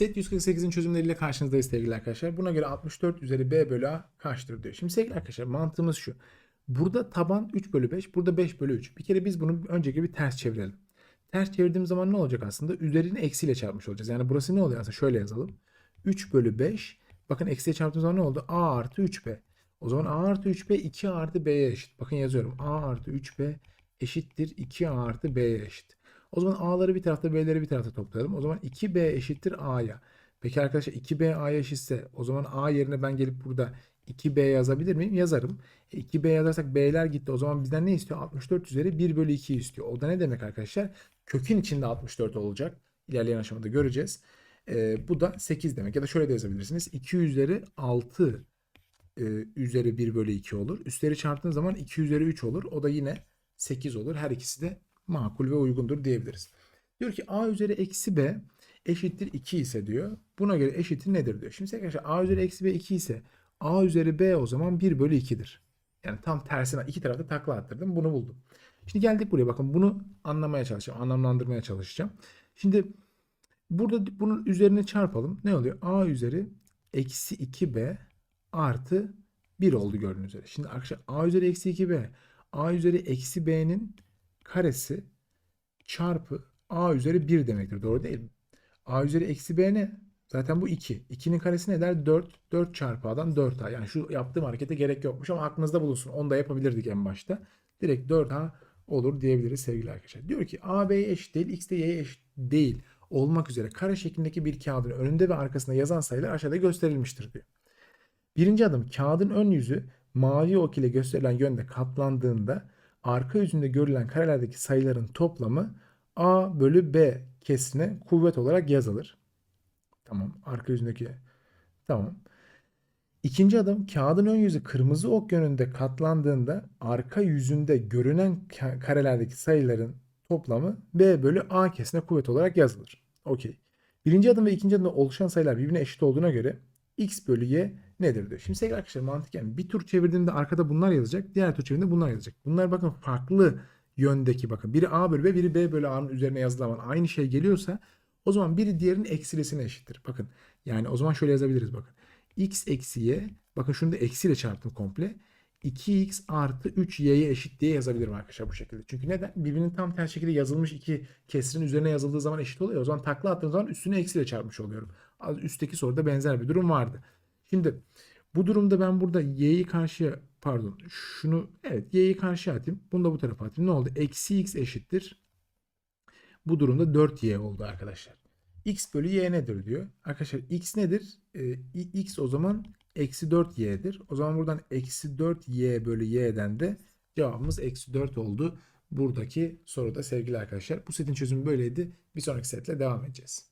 Set 148'in çözümleriyle karşınızdayız sevgili arkadaşlar. Buna göre 64 üzeri b bölü a kaçtır diyor. Şimdi sevgili arkadaşlar mantığımız şu. Burada taban 3 bölü 5, burada 5 bölü 3. Bir kere biz bunu önceki bir ters çevirelim. Ters çevirdiğim zaman ne olacak aslında? Üzerini eksiyle çarpmış olacağız. Yani burası ne oluyor aslında? Şöyle yazalım. 3 bölü 5. Bakın eksiye çarptığım zaman ne oldu? a artı 3b. O zaman a artı 3b 2 artı b'ye eşit. Bakın yazıyorum. a artı 3b eşittir 2a artı b'ye eşit. O zaman a'ları bir tarafta b'leri bir tarafta toplayalım. O zaman 2b eşittir a'ya. Peki arkadaşlar 2b a'ya eşitse o zaman a yerine ben gelip burada 2b yazabilir miyim? Yazarım. E, 2b yazarsak b'ler gitti. O zaman bizden ne istiyor? 64 üzeri 1 bölü 2 istiyor. O da ne demek arkadaşlar? Kökün içinde 64 olacak. İlerleyen aşamada göreceğiz. E, bu da 8 demek. Ya da şöyle de yazabilirsiniz. 2 üzeri 6 e, üzeri 1 bölü 2 olur. Üstleri çarptığın zaman 2 üzeri 3 olur. O da yine 8 olur. Her ikisi de makul ve uygundur diyebiliriz. Diyor ki a üzeri eksi b eşittir 2 ise diyor. Buna göre eşittir nedir diyor. Şimdi arkadaşlar a üzeri eksi b 2 ise a üzeri b o zaman 1 bölü 2'dir. Yani tam tersine iki tarafta takla attırdım. Bunu buldum. Şimdi geldik buraya bakın bunu anlamaya çalışacağım. Anlamlandırmaya çalışacağım. Şimdi burada bunun üzerine çarpalım. Ne oluyor? a üzeri eksi 2b artı 1 oldu gördüğünüz üzere. Şimdi arkadaşlar a üzeri eksi 2b a üzeri eksi b'nin karesi çarpı a üzeri 1 demektir. Doğru değil mi? a üzeri eksi b ne? Zaten bu 2. 2'nin karesi ne eder? 4. 4 çarpı a'dan 4a. Yani şu yaptığım harekete gerek yokmuş ama aklınızda bulunsun. Onu da yapabilirdik en başta. Direkt 4a olur diyebiliriz sevgili arkadaşlar. Diyor ki a b'ye eşit değil, x de y'ye eşit değil olmak üzere kare şeklindeki bir kağıdın önünde ve arkasında yazan sayılar aşağıda gösterilmiştir diyor. Birinci adım kağıdın ön yüzü mavi ok ile gösterilen yönde katlandığında arka yüzünde görülen karelerdeki sayıların toplamı a bölü b kesine kuvvet olarak yazılır. Tamam. Arka yüzündeki tamam. İkinci adım kağıdın ön yüzü kırmızı ok yönünde katlandığında arka yüzünde görünen ka- karelerdeki sayıların toplamı b bölü a kesine kuvvet olarak yazılır. Okey. Birinci adım ve ikinci adımda oluşan sayılar birbirine eşit olduğuna göre x bölü y nedir diyor. Şimdi sevgili arkadaşlar mantıken bir tur çevirdiğimde arkada bunlar yazacak. Diğer tur çevirdiğimde bunlar yazacak. Bunlar bakın farklı yöndeki bakın. Biri a bölü b biri b bölü a'nın üzerine yazılan zaman aynı şey geliyorsa o zaman biri diğerinin eksilisine eşittir. Bakın yani o zaman şöyle yazabiliriz bakın. x eksi y bakın şunu da eksiyle çarptım komple. 2x artı 3y'ye eşit diye yazabilirim arkadaşlar bu şekilde. Çünkü neden? Birbirinin tam ters şekilde yazılmış iki kesrin üzerine yazıldığı zaman eşit oluyor. O zaman takla attığım zaman üstüne eksiyle çarpmış oluyorum. Üstteki soruda benzer bir durum vardı. Şimdi bu durumda ben burada y'yi karşıya pardon şunu evet y'yi karşıya atayım. Bunu da bu tarafa atayım. Ne oldu? Eksi x eşittir. Bu durumda 4y oldu arkadaşlar. x bölü y nedir diyor. Arkadaşlar x nedir? Ee, x o zaman eksi 4y'dir. O zaman buradan eksi 4y bölü y'den de cevabımız eksi 4 oldu. Buradaki soruda sevgili arkadaşlar. Bu setin çözümü böyleydi. Bir sonraki setle devam edeceğiz.